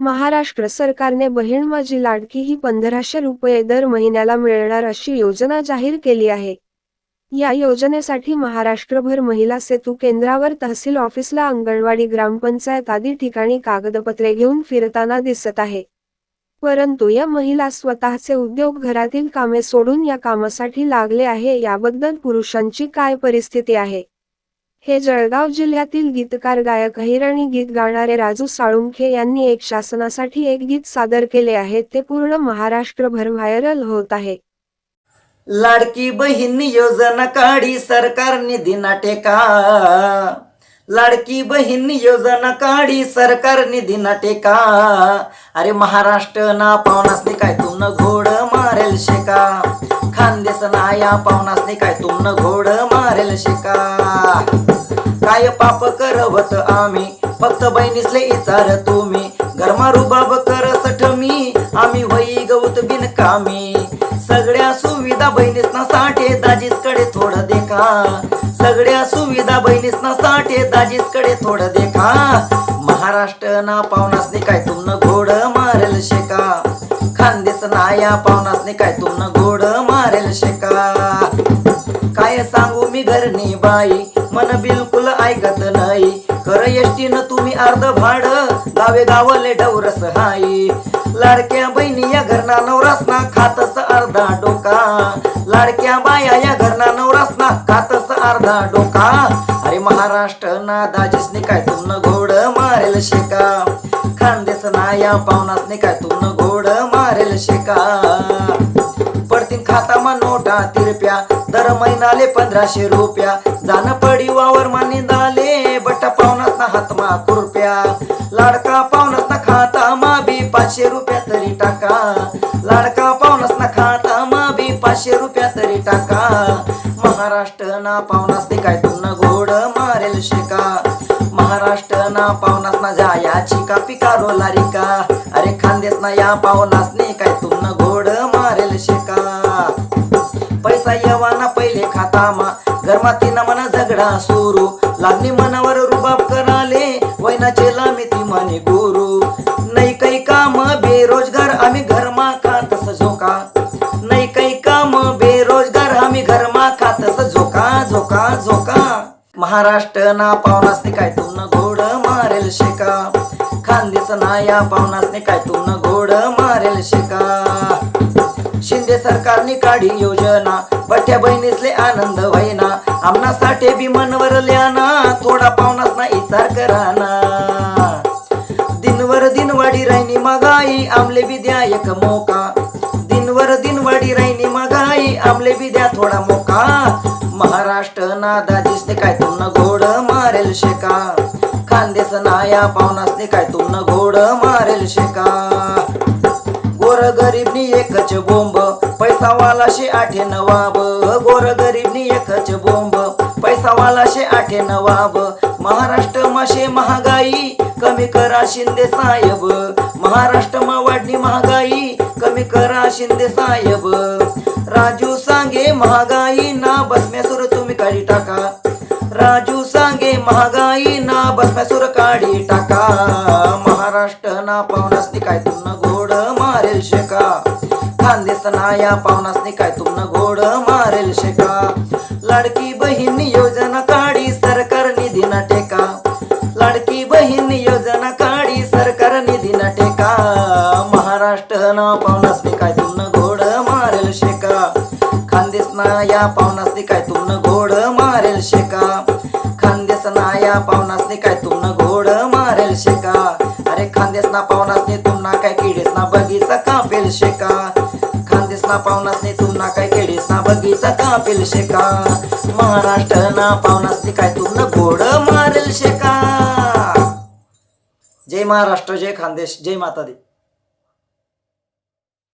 महाराष्ट्र सरकारने बहीण माझी लाडकी ही पंधराशे रुपये दर महिन्याला मिळणार अशी योजना जाहीर केली आहे. या योजनेसाठी महाराष्ट्रभर महिला सेतू केंद्रावर तहसील ऑफिसला अंगणवाडी ग्रामपंचायत आदी ठिकाणी कागदपत्रे घेऊन फिरताना दिसत आहे. परंतु या महिला स्वतःचे उद्योग घरातील कामे सोडून या कामासाठी लागले आहे याबद्दल पुरुषांची काय परिस्थिती आहे? हे जळगाव जिल्ह्यातील गीतकार गायक हिराणी गीत गाणारे राजू साळुंखे यांनी एक शासनासाठी एक गीत सादर केले आहे. ते पूर्ण महाराष्ट्रभर व्हायरल होत आहे. लाडकी बहीण योजना काढी सरकार निधी टेका. लाडकी बहीण योजना काढी सरकार निधी टेका. अरे महाराष्ट्र ना पावनासने काय तुमनं घोड मारेल शेका. नाया ना काय तुमनं घोड मारेल शेका. काय पाप करवत आम्ही फक्त बहिणीसले इचार तुम्ही. गरमा रुबाब कर सठ मी आम्ही होई गवत बिनकामी सगळ्या सुविधा बहिणीसना साठे दाजीसकडे थोडं देखा. सगळ्या सुविधा बहिणीसना साठे दाजीसकडे थोडं देखा. महाराष्ट्र ना पावनासने काय तुमनं घोड मारेल शिका. खानदेस नाया या नाही काय तुमनं घोड मारेल शिका काय सांगू मी घरनी बाई? मन बिलकुल ऐकत नाही. कर न तुम्ही अर्ध भाड गावे गावले डवरस हाई लाडक्या बहिणी या घरना नवरासना खातस अर्धा डोका. लाडक्या बाया या घरना नवरासना खातस अर्धा डोका. अरे महाराष्ट्र ना दाजीसने काय तुमनं घोड मारेल शिका खानदेस ना या पावनासने काय तुमनं घोड मारेल शिका पडतीन खातामा नोटा तिरप्या. दर महिनाले पंधराशे रुपया. जाण पडी वावर मानी दाले बटा पावनात ना हातमा कुरप्या लाडका पावनात ना खाता मा बी पाचशे रुपया तरी टाका. लाडका पावनात ना खाता मा बी पाचशे रुपया तरी टाका. महाराष्ट्र ना पावनास ते काय तुन गोड मारेल शिका. महाराष्ट्र ना पावनास ना जायाची का पिकारो लारिका? अरे खानदेस ना या पावनास ने काय तुमनं घोड मारेल शेका? पैसा येवाना पहिले खातामा गरमाती ना मना झगडा सुरू. लागणी मनावर रुबाब कराले वैनाचे लामिती म्हणे गुरु. नाही काही काम बेरोजगार आम्ही घरमा खातस झोका. नाही काही काम बेरोजगार आम्ही घरमा खातस झोका झोका झोका. महाराष्ट्र ना पावनासने काय तुमनं शिका. खांदीच नाया या पावनासने काय न घोड मारेल शिका. शिंदे सरकारने काढी योजना पठ्या बहिणीसले आनंद व्हायना. आमनासाठी बी मनवर ल्याना थोडा पावनास ना इचार कराना. दिनवर दिन वाढी राहिनी महागाई आमले बी द्या एक मोका. दिनवर दिन वाढी राहिनी महागाई आमले बी द्या थोडा मोका. महाराष्ट्र ना दाजीसने काय तुमनं घोड मारेल शेका. खानदेश नाया काय तुमनं घोड मारेल शिका. गोर गरीबनी एकच बोंब पैसा वाला शे आठे नवाब गोर गरीबनी एकच बोंब पैसा शे आठे नवाब महाराष्ट्र माशे महागाई कमी करा शिंदे साहेब. महाराष्ट्र मा वाढली महागाई कमी करा शिंदे साहेब. राजू सांगे महागाई ना बसम्यासुर तुम्ही काढी टाका. राजू सांगे महागाई ना बसम्यासुर काढी टाका. महाराष्ट्र ना पावनासनी काय तुमनं घोड मारेल शेका. खानदेस ना या पावनासनी काय तुमनं घोड मारेल शेका. लाडकी बहीण योजना काढी सरकार निधी ना टेका. लाडकी बहीण योजना काढी सरकार निधी ना टेका. महाराष्ट्र ना पावनासनी काय तुमनं घोड मारेल शेका. खानदेस ना या पावनासनी काय तुमनं घोड मारेल शेका. खांद्यासना या पावनासनी काय तुमनं घोड मारेल शेका? अरे खानदेश ना पावनासनी तुमना काय किडीस ना बगीचा कापेल शेका? खानदेश ना पावनासनी तुमना काय किडीस ना बगीचा कापेल शेका? महाराष्ट्र ना पावनासनी काय तुमनं घोड मारेल शेका? जय महाराष्ट्र जय खानदेश जय माता दी.